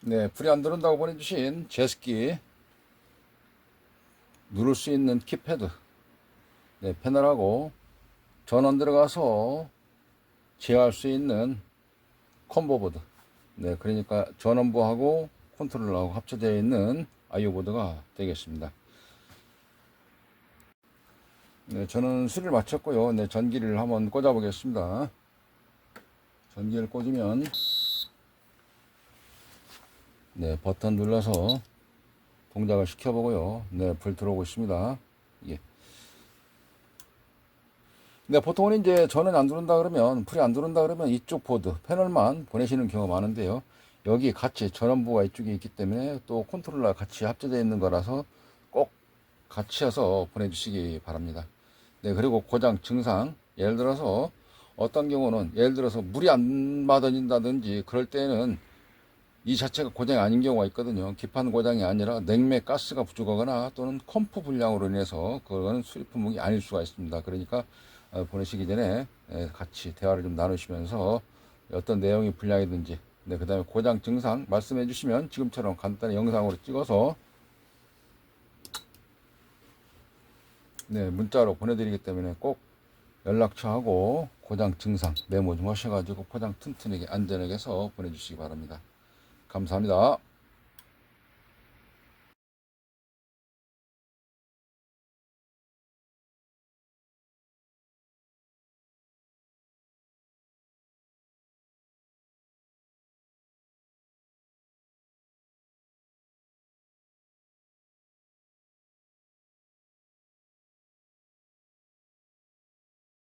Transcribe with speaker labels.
Speaker 1: 네, 불이 안 들어온다고 보내주신 제습기 누를 수 있는 키패드 네, 패널하고 전원 들어가서 제어할 수 있는 콤보보드 네, 그러니까 전원부하고 컨트롤러하고 합쳐되어 있는 IO 보드가 되겠습니다. 네, 저는 수리를 마쳤고요. 네, 전기를 한번 꽂아 보겠습니다. 전기를 꽂으면 네, 버튼 눌러서 동작을 시켜보고요. 네, 불 들어오고 있습니다. 예. 네, 보통은 이제 전원이 안 들어온다 그러면, 불이 안 들어온다 그러면 이쪽 보드, 패널만 보내시는 경우가 많은데요. 여기 같이 전원부가 이쪽에 있기 때문에 또 컨트롤러 같이 합쳐되어 있는 거라서 꼭 같이 해서 보내주시기 바랍니다. 네, 그리고 고장 증상, 예를 들어서 어떤 경우는 예를 들어서 물이 안 받아진다든지 그럴 때는 이 자체가 고장이 아닌 경우가 있거든요. 기판 고장이 아니라 냉매 가스가 부족하거나 또는 컴프 불량으로 인해서 그거는 수리 품목이 아닐 수가 있습니다. 그러니까 어, 보내시기 전에 예, 같이 대화를 좀 나누시면서 어떤 내용이 불량이든지 네, 그 다음에 고장 증상 말씀해 주시면 지금처럼 간단히 영상으로 찍어서 네, 문자로 보내드리기 때문에 꼭 연락처하고 고장 증상 메모 좀 하셔가지고 포장 튼튼하게 안전하게 해서 보내주시기 바랍니다. 감사합니다.